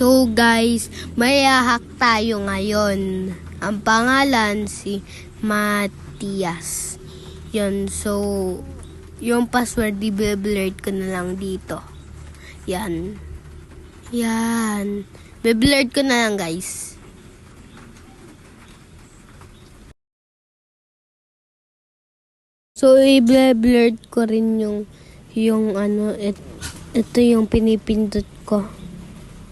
So guys, may ahak tayo ngayon. Ang pangalan si Matias. Yun, so yung password i-blurt ko na lang dito. Yan. Yan. Be-blurt ko na lang guys. So i-blurt ko rin yung yung ano et, ito yung pinipindot ko.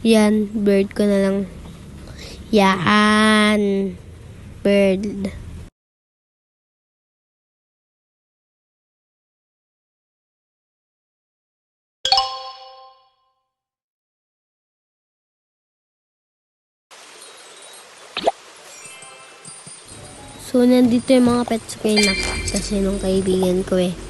Yan, bird ko na lang. Yan. Bird. So, nandito yung mga pets ko yung kasi nung kaibigan ko eh.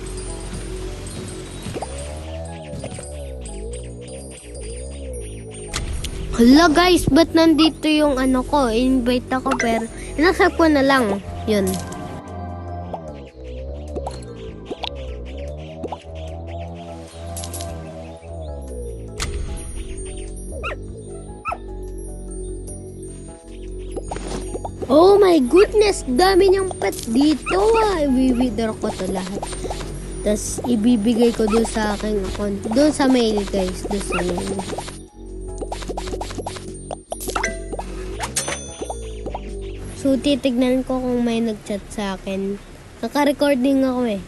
Hala guys, ba't nandito yung ano ko? Invite ako pero inaccept ko na lang. Yun. Oh my goodness, dami niyang pet dito ah. I-wither ko to lahat. Tapos ibibigay ko doon sa aking account. Doon sa mail guys, doon sa mail. So, titignan ko kung may nag-chat sa akin. Naka-recording ako eh.